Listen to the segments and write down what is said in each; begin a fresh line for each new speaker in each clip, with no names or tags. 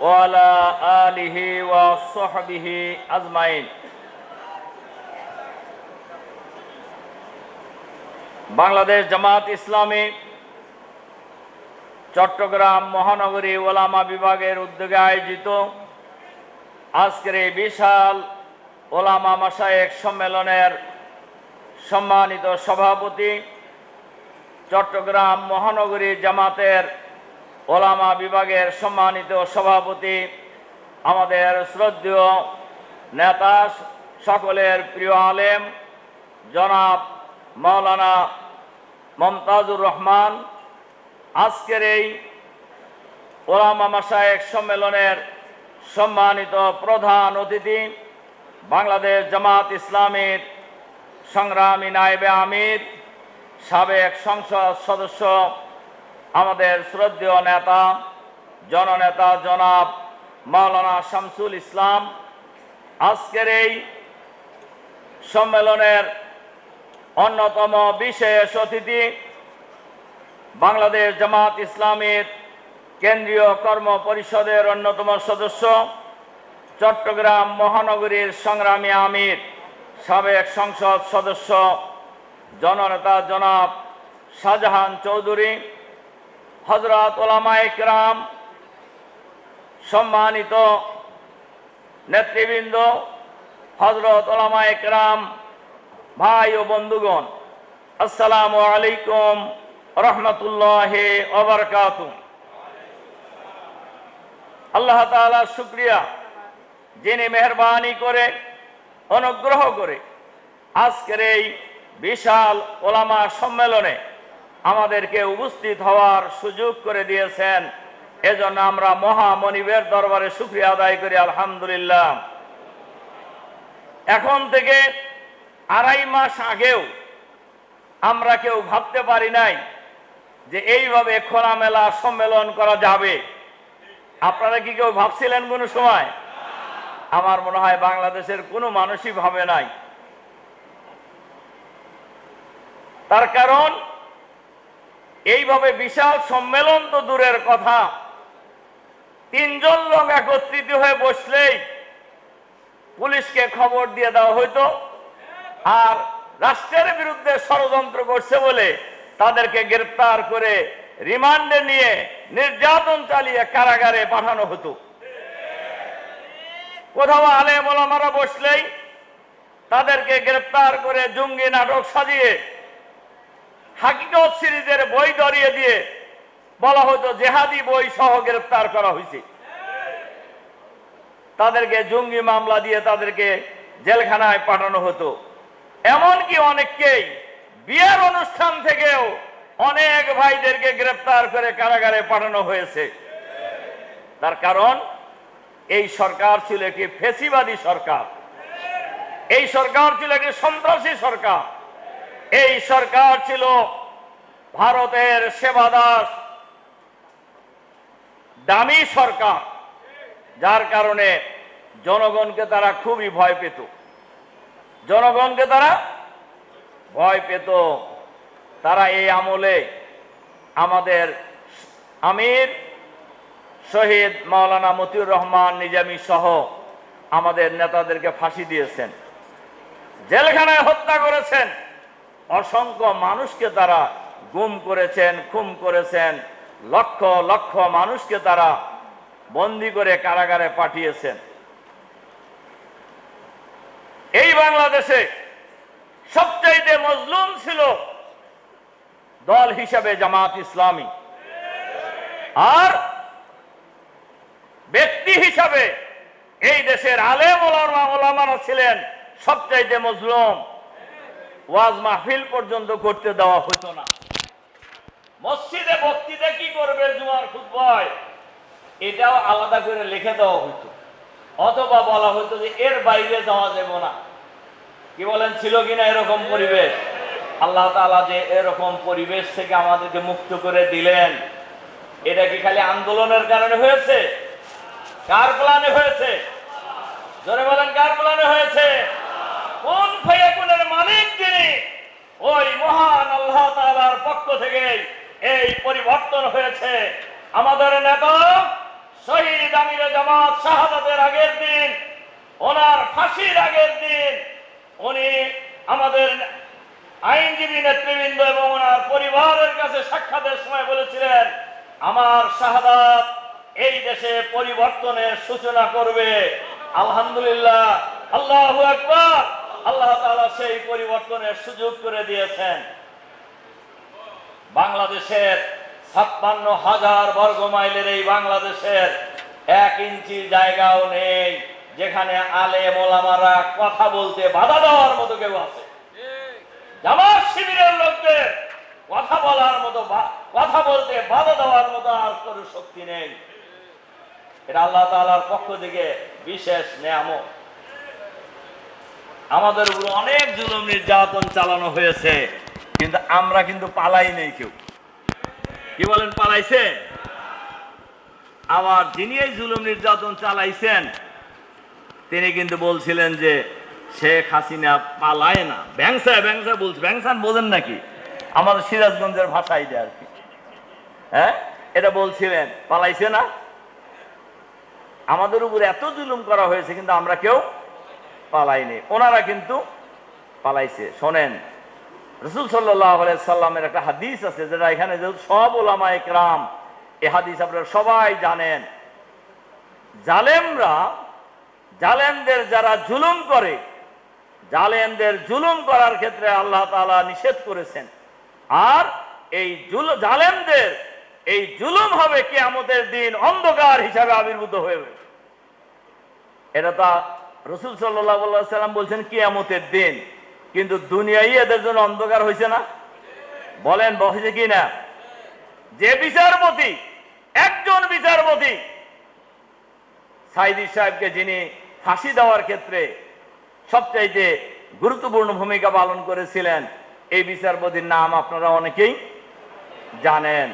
ওয়ালা আলিহি আজমাইন। বাংলাদেশ জামাত ইসলামী চট্টগ্রাম মহানগরী ওলামা বিভাগের উদ্যোগে আয়োজিত আজকের এই বিশাল ওলামা মাসায়েক সম্মেলনের সম্মানিত সভাপতি, চট্টগ্রাম মহানগরী জামাতের ওলামা বিভাগের সম্মানিত সভাপতি, আমাদের শ্রদ্ধেয় নেতা সকলের প্রিয় আলেম, জনাব মাওলানা মমতাজুর রহমান, আজকের এই ওলামা মাসায়েক সম্মেলনের সম্মানিত প্রধান অতিথি বাংলাদেশ জামাত ইসলামীর সংগ্রামী নায়েবে আমির, সাবেক সংসদ সদস্য, আমাদের শ্রদ্ধেয় নেতা, জননেতা জনাব মাওলানা শামসুল ইসলাম। আজকের এই সম্মেলনের অন্যতম বিশেষ অতিথি বাংলাদেশ জামাত ইসলামীর কেন্দ্রীয় কর্ম পরিষদের অন্যতম সদস্য, চট্টগ্রাম মহানগরীর সংগ্রামী আমির। সাবেক সংসদ সদস্য জননেতা জনাব শাহজাহান চৌধুরী হজরত ওলামা ইকরাম সম্মানিত নেতৃবৃন্দ হজরত ওলামা ইকরাম ভাই ও বন্ধুগণ, আসসালামু আলাইকুম রহমতুল্লাহ ওবরকাত আল্লাহ তাআলা শুক্রিয়া যিনি মেহরবানি করে অনুগ্রহ করে আজকের এই বিশাল ওলামা সম্মেলনে আমাদেরকে উপস্থিত হওয়ার সুযোগ করে দিয়েছেন। এজন্য আমরা মহামনিবের দরবারে শুক্রিয়া আদায় করি, আলহামদুলিল্লাহ। এখন থেকে আড়াই মাস আগেও আমরা কেউ ভাবতে পারি নাই যে এইভাবে খোলামেলা সম্মেলন করা যাবে। আপনারা কি কেউ ভাবছিলেন কোনো সময়? আমার মনে হয় বাংলাদেশের কোনো মানুষই ভাবে নাই। তার কারণ, এইভাবে বিশাল সম্মেলন তো দূরের কথা। তিনজন লোক একত্রিত হয়ে বসলেই পুলিশকে খবর দিয়ে দেওয়া হইতো। আর রাষ্ট্রের বিরুদ্ধে ষড়যন্ত্র করছে বলে তাদেরকে গ্রেপ্তার করে রিমান্ডে নিয়ে নির্যাতন চালিয়ে কারাগারে পাঠানো হতো। কোথাও আলেম ওলামারা বসলেই তাদেরকে গ্রেপ্তার করে জঙ্গি নাটক সাজিয়ে হাকিকত সিরিজের বই ধরিয়ে দিয়ে বলা হতো, জেহাদি বই সহ গ্রেপ্তার করা হয়েছে। তাদেরকে জঙ্গি মামলা দিয়ে তাদেরকে জেলখানায় পাঠানো হতো। এমনকি অনেককেই বিয়ের অনুষ্ঠান থেকেও অনেক ভাইদেরকে গ্রেপ্তার করে কারাগারে পাঠানো হয়েছে। তার কারণ এই সরকার ছিল একটি ফেসিবাদী সরকার। এই সরকার ছিল একটি সন্ত্রাসী সরকার। এই সরকার ছিল ভারতের সেবাদাস দামি সরকার। যার কারণে জনগণকে তারা খুবই ভয় পেত। জনগণকে তারা ভয় পেত। তারা এই আমলে আমাদের আমির শহীদ মাওলানা মতিউর রহমান, নিজামী সহ আমাদের নেতাদেরকে ফাঁসি দিয়েছেন, জেলখানায় হত্যা করেছেন, অসংখ্য মানুষকে তারা গুম করেছেন খুম করেছেন, লক্ষ লক্ষ মানুষকে তারা বন্দি করে কারাগারে পাঠিয়েছেন। এই বাংলাদেশে সবচাইতে মজলুম ছিল দল হিসাবে জামাত ইসলামী। আর হিসাবে এই দেশের আলেম ওলামা ওলামারা ছিলেন সবচাইতে মজলুম। ওয়াজ মাহফিল পর্যন্ত করতে দেওয়া হতো না। মসজিদে বক্তৃতা কি করবে জুমার খুতবায়? এটাও আলাদা করে লিখে দেওয়া হতো। অথবা বলা হতো যে এর বাইরে যাওয়া যাবে না। কি বলেন, ছিল কিনা এরকম পরিবেশ? আল্লাহ তাআলা যে এরকম পরিবেশ থেকে আমাদেরকে মুক্ত করে দিলেন। এটা কি খালি আন্দোলনের কারণে হয়েছে? কার প্ল্যানে হয়েছে? জোরে বলেন, কার প্লানে হয়েছে? কোন ফায়াকুনের মালিক যিনি? ওই মহান আল্লাহ তাআলার পক্ষ থেকে এই পরিবর্তন হয়েছে। আমাদের নেতা শহীদ আমির জামাত শাহাদাতের আগের দিন, ওনার ফাঁসির আগের দিন, উনি আমাদের আইনজীবী নেতৃবৃন্দ এবং ওনার পরিবারের কাছে সাক্ষাতের সময় বলেছিলেন, আমার শাহাদাত এই দেশে পরিবর্তনের সূচনা করবে। আলহামদুলিল্লাহ। আল্লাহ আকবার। আল্লাহ সেই পরিবর্তনের সুযোগ করে দিয়েছেন। বাংলাদেশের ছাপ্পান্ন হাজার বর্গ মাইলের এই বাংলাদেশের এক ইঞ্চি জায়গাও নেই, যেখানে আলে মোলামারা কথা বলতে বাধা দেওয়ার মতো কেউ আছে। জামাত শিবিরের লোকদের কথা বলার মতো কথা বলতে বাধা দেওয়ার মতো আর কোনো শক্তি নেই। এটা আল্লাহ তাআলার পক্ষ থেকে বিশেষ নিয়ামত। আমাদের উপর অনেক জুলুম নির্যাতন চালানো হয়েছে, কিন্তু আমরা কিন্তু পালাই নেই কেউ। কি বলেন পালাইছে আবার যিনি এই জুলুম নির্যাতন চালাইছেন, তিনি কিন্তু বলছিলেন যে শেখ হাসিনা পালায় না। ব্যাংসা ব্যাংসা বলছে ব্যাংসান বোঝেন নাকি? আমাদের সিরাজগঞ্জের ভাষাই দেয় আর কি। হ্যাঁ? এটা বলছিলেন, পালাইছে না? আমাদের উপরে এত জুলুম করা হয়েছে, কিন্তু আমরা কেউ পালাইনি। ওনারা কিন্তু পালাইছে। শোনেন, রসুল সাল্লামের একটা হাদিস আছে, যেটা এখানে সব ওলামা একরাম এ হাদিস আপনারা সবাই জানেন। জালেমরা, জালেমদের যারা জুলুম করে, জালেমদের জুলুম করার ক্ষেত্রে আল্লাহ তাআলা নিষেধ করেছেন। আর এই জুল, জালেমদের এই জুলুম হবে কিয়ামতের দিন, অন্ধকার হিসাবে আবির্ভূত হয়ে এটা তা রসুল সাল্লাম বলছেন কিয়ামতের দিন। কিন্তু দুনিয়াই এদের জন্য অন্ধকার হয়েছে না? বলেন বসেছে কি না? যে বিচারপতি, একজন বিচারপতি সাইদি সাহেবকে যিনি ফাঁসি দেওয়ার ক্ষেত্রে সবচাইতে গুরুত্বপূর্ণ ভূমিকা পালন করেছিলেন, এই বিচারপতির নাম আপনারা অনেকেই জানেন।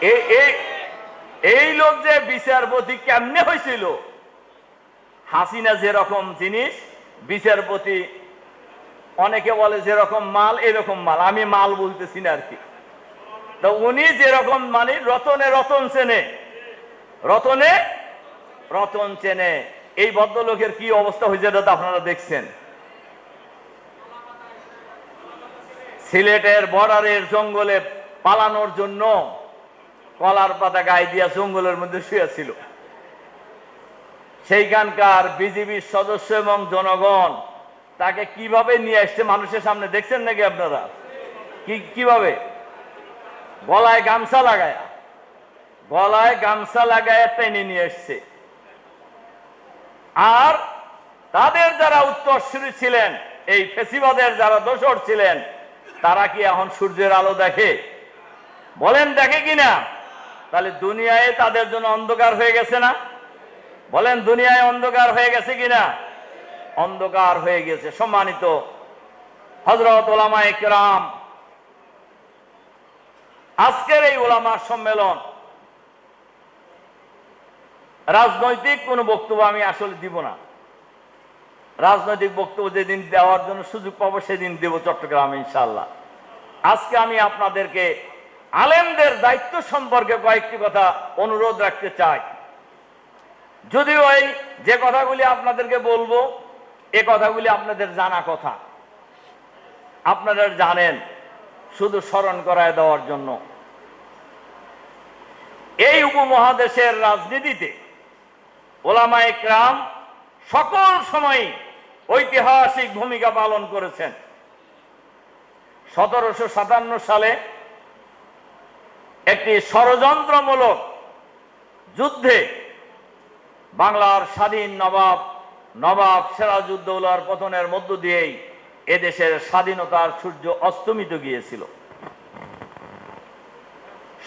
এই- এই- লোক যে বিচারপতি কেমনে হয়েছিল হাসিনা যেরকম জিনিস, বিচারপতি অনেকে বলে যেরকম মাল, এরকম মাল। আমি মাল বলতেছি না আর কি। তো উনি যেরকম মানে রতনে রতন চেনে। রতনে রতন চেনে। এই ভদ্রলোকের কি অবস্থা হয়েছে এটা তো আপনারা দেখছেন। সিলেটের বর্ডারের জঙ্গলে পালানোর জন্য কলার পাতা গায়ে দিয়া জঙ্গলের মধ্যে শুয়েছিল সেইখানকার বিজিবির সদস্য এবং জনগণ তাকে কীভাবে নিয়ে আসছে মানুষের সামনে, দেখছেন নাকি আপনারা? কি, কীভাবে? গলায় গামছা লাগায়। গলায় গামছা লাগায় টেনে নিয়ে এসছে আর তাদের যারা উত্তরসূরি ছিলেন, এই ফেসিবাদের যারা দোসর ছিলেন, তারা কি এখন সূর্যের আলো দেখে? বলেন, দেখে কিনা? তাহলে দুনিয়ায় তাদের জন্য অন্ধকার হয়ে গেছে না? বলেন, দুনিয়ায় অন্ধকার হয়ে গেছে কিনা? অন্ধকার হয়ে গেছে। সম্মানিত হজরত ওলামা একরাম, আজকের এই ওলামা সম্মেলন, রাজনৈতিক কোনো বক্তব্য আমি আসলে দিব না। রাজনৈতিক বক্তব্য যেদিন দেওয়ার জন্য সুযোগ পাবো, সেদিন দেব চট্টগ্রামে ইনশাল্লাহ আজকে আমি আপনাদেরকে আলেমদের দায়িত্ব সম্পর্কে কয়েকটি কথা অনুরোধ রাখতে চাই। যদিও এই যে কথাগুলি আপনাদেরকে বলব, এ কথাগুলি আপনাদের জানা কথা। আপনারা জানেন, শুধু স্মরণ করায় দেওয়ার জন্য। এই উপমহাদেশের রাজনীতিতে ওলামা একরাম সকল সময় ঐতিহাসিক ভূমিকা পালন করেছেন। সতেরোশো সাতান্ন সালে একটি ষড়যন্ত্রমূলক যুদ্ধে বাংলার স্বাধীন নবাব নবাব সিরাজউদ্দৌলার পতনের মধ্য দিয়েই এদেশের স্বাধীনতার সূর্য অস্তমিত গিয়েছিল।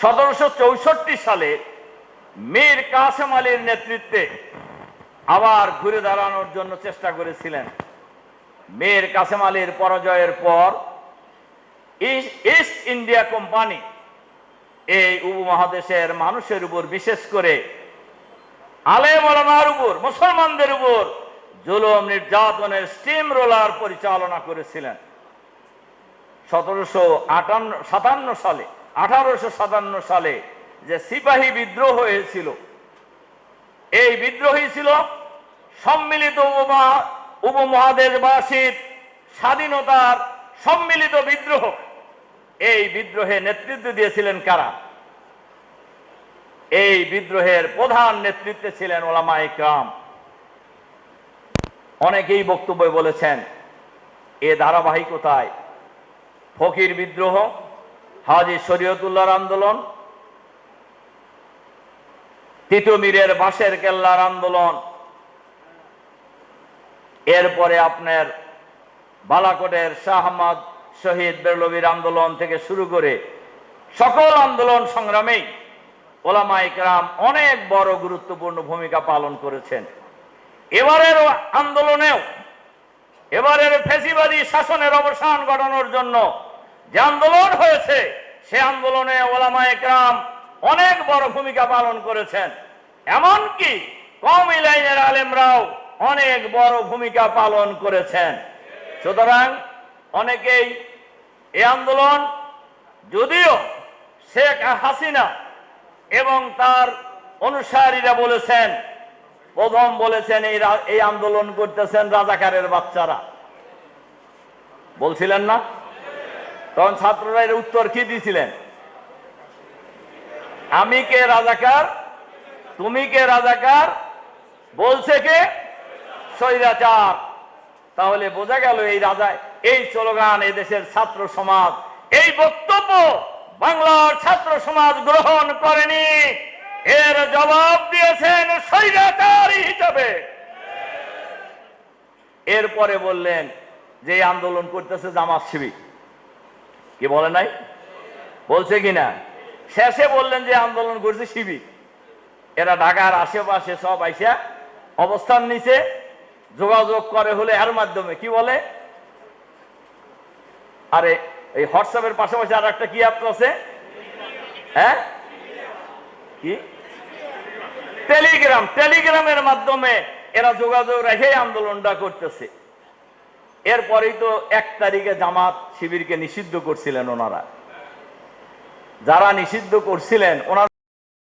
সতেরোশো চৌষট্টি সালে মীর কাসেম আলীর নেতৃত্বে আবার ঘুরে দাঁড়ানোর জন্য চেষ্টা করেছিলেন। মীর কাসেম আলীর পরাজয়ের পর ইস্ট ইন্ডিয়া কোম্পানি এই উপমহাদেশের মানুষের উপর, বিশেষ করে আলেম ওলামার উপর, মুসলমানদের উপর জুলুম, নির্যাতনের স্টিম রোলার পরিচালনা করেছিলেন। সতেরোশো আটান্ন, সাতান্ন সালে, আঠারোশো সাতান্ন সালে যে সিপাহী বিদ্রোহ হয়েছিল, এই বিদ্রোহী ছিল সম্মিলিত উপমহা উপমহাদেশবাসীর স্বাধীনতার সম্মিলিত বিদ্রোহ। এই বিদ্রোহে নেতৃত্ব দিয়েছিলেন কারা? এই বিদ্রোহের প্রধান নেতৃত্বে ছিলেন ওলামা ইকরাম অনেকেই বক্তব্য বলেছেন, এ ধারাবাহিকতায় ফকির বিদ্রোহ, হাজি শরীয়তুল্লাহর আন্দোলন, তিতুমিরের বাঁশের কেল্লার আন্দোলন, এরপরে আপনার বালাকোটের শাহ আহমদ শহীদ বেরলবীর আন্দোলন থেকে শুরু করে সকল আন্দোলন সংগ্রামেই ওলামা ইকরাম অনেক বড় গুরুত্বপূর্ণ ভূমিকা পালন করেছেন। এবারের আন্দোলনেও, এবারের ফেসিবাদী শাসনের অবসান ঘটানোর জন্য যে আন্দোলন হয়েছে, সে আন্দোলনে ওলামা একরাম অনেক বড় ভূমিকা পালন করেছেন। এমনকি কওমি লাইনের আলেমরাও অনেক বড় ভূমিকা পালন করেছেন। সুতরাং অনেকেই এই আন্দোলন যদিও শেখ হাসিনা এবং তার অনুসারীরা বলেছেন, প্রথম বলেছেন এই এই আন্দোলন করতেছেন রাজাকারের বাচ্চারা। বলছিলেন না? তখন ছাত্ররা এর উত্তর কি দিয়েছিলেন আমি কে রাজাকার? তুমি কে রাজাকার? বলছে কে? স্বৈরাচার। তাহলে বোঝা গেল এই রাজায় এই স্লোগান দেশের ছাত্র সমাজ, এই বক্তব্য বাংলার ছাত্র সমাজ গ্রহণ করেনি। এর জবাব দিয়েছেন হিসাবে। এরপরে বললেন যে আন্দোলন করতেছে জামাত শিবির। কি বলে নাই? বলছে কিনা? শেষে বললেন যে আন্দোলন করছে শিবির। এরা ঢাকার আশেপাশে সব আইসা অবস্থান নিচে যোগাযোগ করে হলে এর মাধ্যমে। কি বলে? আরে, এই হোয়াটসঅ্যাপের পাশাপাশি আর একটা কি অ্যাপ আছে? হ্যাঁ? কি? টেলিগ্রাম টেলিগ্রামের মাধ্যমে এরা যোগাযোগ রেখে আন্দোলনটা করতেছে। এরপরেই তো এক তারিখে জামাত শিবিরকে নিষিদ্ধ করছিলেন ওনারা। যারা নিষিদ্ধ করছিলেন, ওনারা